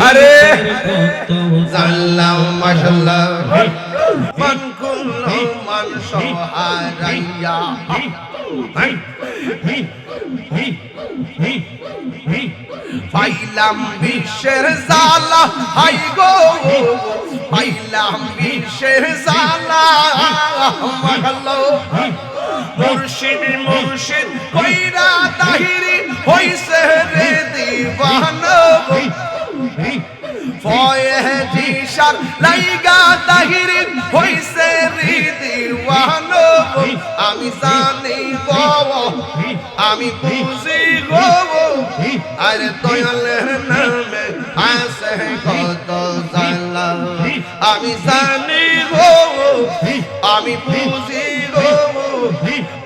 আরে! জানলাম মাশাল্লাহ। মান কুল্লু মান সহারাইয়া পাইলাম বিশ্বের জালা হাই গো। পাইলাম বিশ্বের জালা মুর্শিদ মুর্শিদ কইরা তাহিরি হইছে রে দিবানা। ফয়েজি সার লাইগা তাহিরি হইছে রে দিওয়ানো আমি জানি গো আমি বুঝি গো আরে দয়ালের নামে আছে কত জালা আমি জানি গো আমি বুঝি গো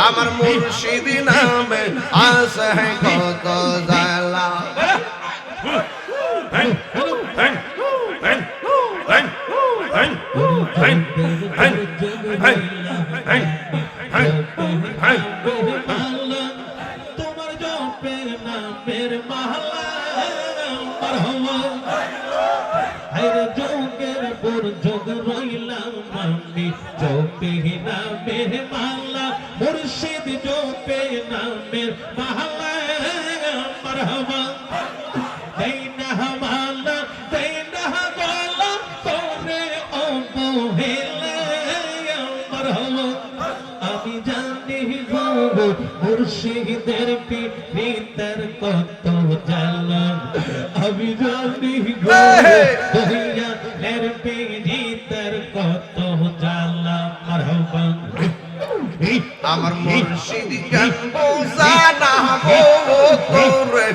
আমার মুর্শিদ নামে আসে কত জালা আমি জপে নামের মালা মুর্শিদ জপে নামের মালা মারহাবা। দেই না মালা দেই না গলা তোরে অবহেলা মারহাবা। আমি জানি গো মুর্শিদের পিঠের কত জ্বালা। আমি জানি গো দহিয়ালের পিঠের আমার মুর্শিদ বোঝানা গো তোরে।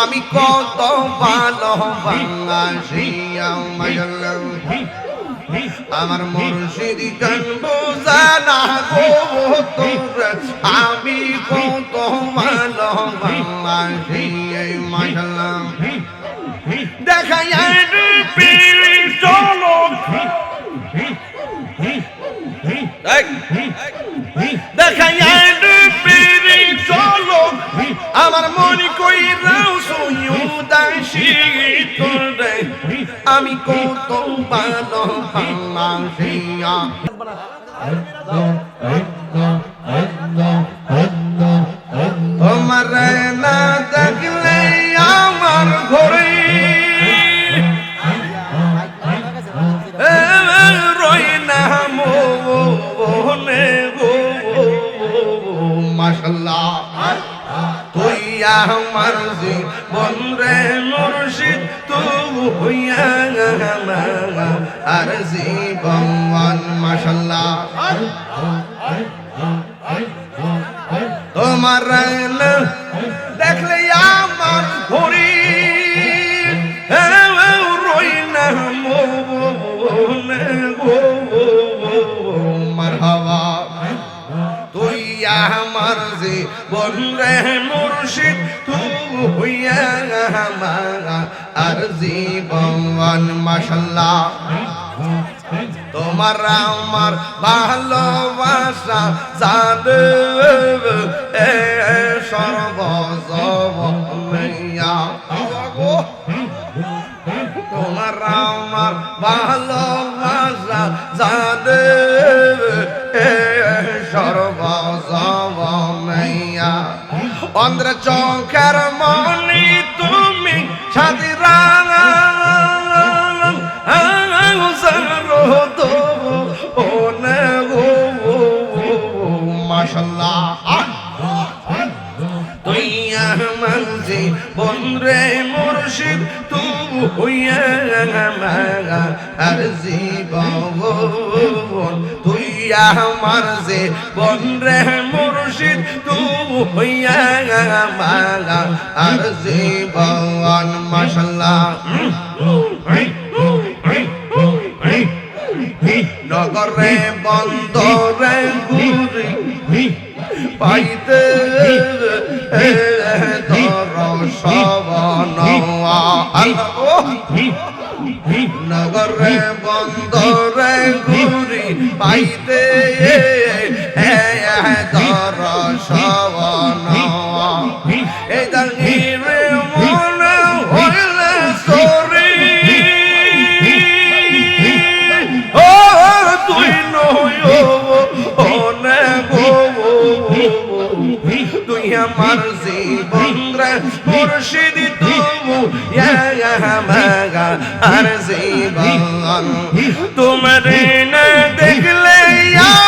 আমি কত ভালো বাংলাশিয়া মায়াল্লাহ আমার মুর্শিদ বোঝানা গো তোরে। আমি কত ভালো বাংলাশিয়া মায়াল্লাহ দেখাই পিড়ি চলো। দেখাই ডুবিরি চলো। আমার মনে কই রাও সুয়ুদাসী তোরে। আমি কত ভালো বাংলাশিয়া তোমার না দেখলে আল্লাহ। তুইয়া মর্জি বন্ধে মুর্শিদ তু হইয়া আর জীবন মাশাল্লাহ বন্ধে মুর্শিদ হইয়া আর জীবন মাশাল্লাহ। তোমার আমার ভালোবাসা জানে এ সর্বজমিয়া তোমার আমার ভালোবাসা জানে চন্দ্রচঙ্কার মনি তুমি সাদিরা বন্ধুরে মুর্শিদ তু হইয়া আর জীবন তুই আমার যে বন্ধুরে হইয়া আর জীবন মাশাল্লাহ নগরে বন্দরে ঘুরি পাইতে দর সবন নগরে বন্দরে ঘুরি পাইতে আমার জীবন মুর্শিদ তবু মাগা আর জীবন তোমার না দেখলে আমার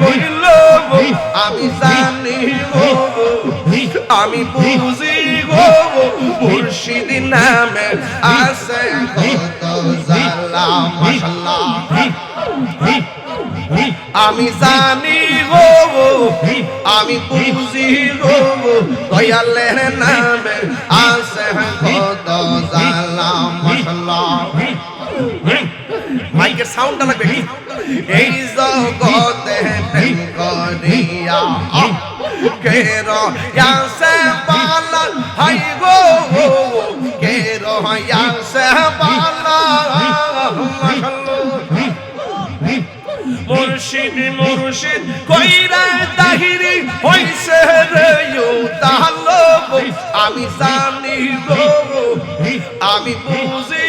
কইল আমি জানি গো আমি বুঝি গো মুর্শিদ নামে আছে আমি জানি গো আমি বুঝি গো দয়ালের নামে আছে কত জালা মশলা। মাইকের সাউন্ডটা লাগবে। এই জগতে আমি জানি আমি বুঝি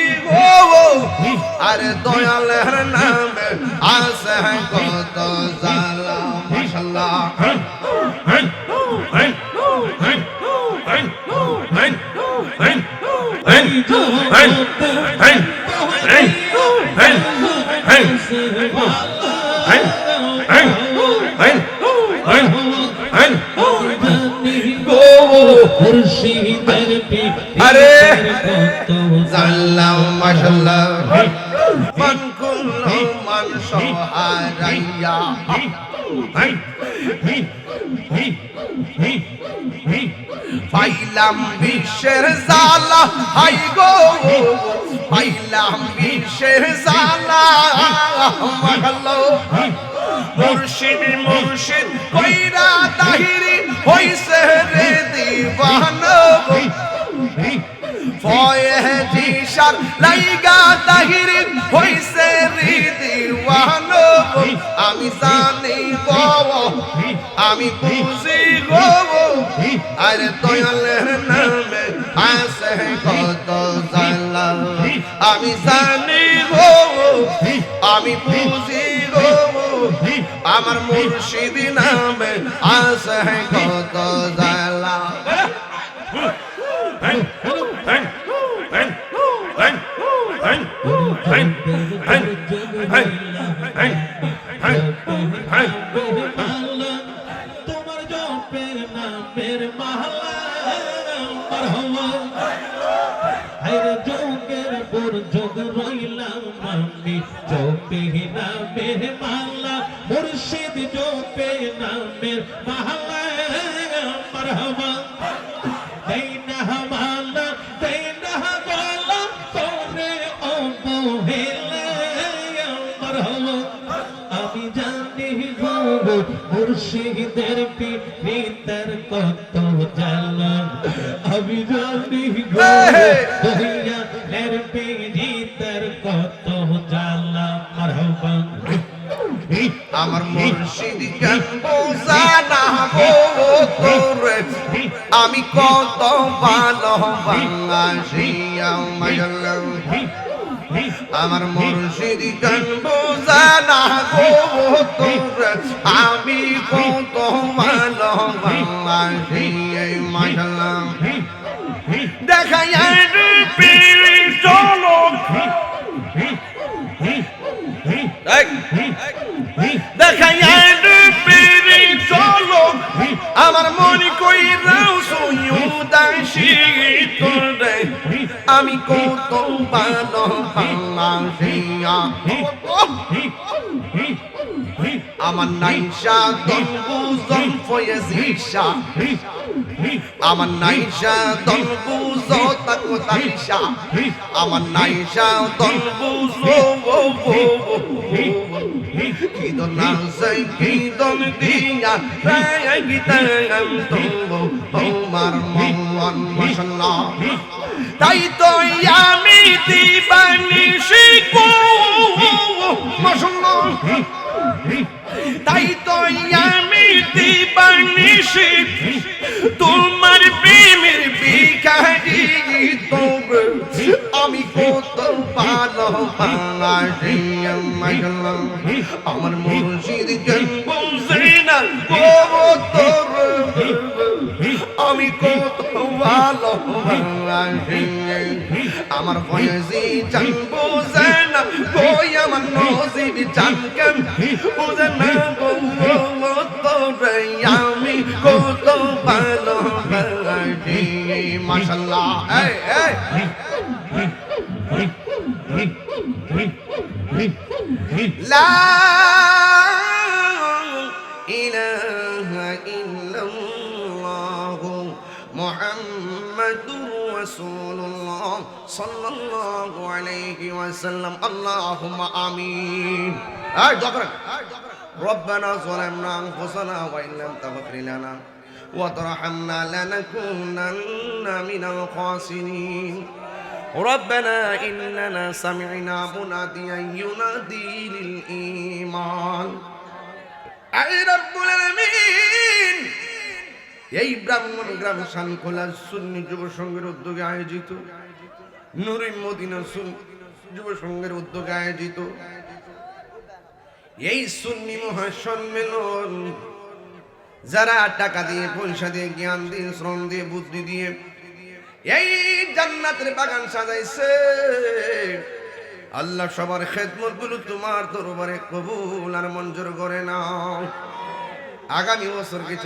আরে দয়ালের নামে আছে কত জালা মশলা গো মুর্শিদের আরে! কত জালা মশলা মন কুল মন সহারাইয়া। পাইলাম বিশ্বের জালা হাই গো! পাইলাম বিশ্বের জালা মহলো মুর্শিদ মুর্শিদ কইরা তাহিরি হইছে রে দিবানো লাইগা তাহিরি হইছে আমি জানি গো আমি বুঝি গো আরে দয়ালের নামে আছে কত জালা আমি জানি গো আমি বুঝি গো আমার মুর্শিদ নামে আছে কত জালা তোমার জপের নামের মারহাবা হায়রে যোগের পর যোগ রইলাম আমি জপে নামের মালা মুর্শিদ জপে নামের মালা মারহাবা। আমার মুর্শিদ বোঝানা গো তোরে। আমি কত ভালো বাংলাসি আমার আমার মুর্শিদ বোঝানা গো তোরে। আমি কত ভালো বাংলাসি মাশাল্লাহ দেখা আমার মনে কই রাও সুয়ুদাসি তোরে আমি কত ভালো বাংলাদেশিয়া আমার নাইশা দলবু জলফয়ে জিশা আমার নাইশা জতাকো তাইশা আমার নাইশা তলবু তাই তো আমি দিবানি তাই তো আমি তোমার প্রেমের বিকারি তবে আমি কত ভালো বাংলাদেশি আমার মুর্শিদ জন্ম না তোর আমি কত ভালো বাংলাদেশি আমার বয়সী জানব না, বই আমার নসিব জানকেন বুঝে না গো তোরে আমি কত ভালো বাংলাদেশি মাশাল্লাহ। এই এই। লা আলাইহি ওয়াসাল্লাম আল্লাহুম্মা আমিন এই দোয়া করেন ربنا ظلمنا أنفسنا وإن لم تغفر لنا وترحمنا لنكونن من الخاسرين ربنا إننا سمعنا مناديا ينادي للإيمان أي رب العالمين এই ব্রাহ্মণ গ্রাম শানখোলা সুন্নি যুব সংঘের উদ্যোগে আয়োজিত নুরি মদিনা সুন যুব সংঘের উদ্যোগে আয়োজিত। এই সুন্নি মহাসম্মেলন, যারা টাকা দিয়ে, পয়সা দিয়ে, জ্ঞান দিয়ে, শ্রম দিয়ে, বুদ্ধি দিয়ে এই জান্নাতের বাগান সাজাইছে। আল্লাহ সবার খেদমতগুলো তোমার দরবারে কবুল আর মঞ্জুর করে নাও। আগামী বছর কিছু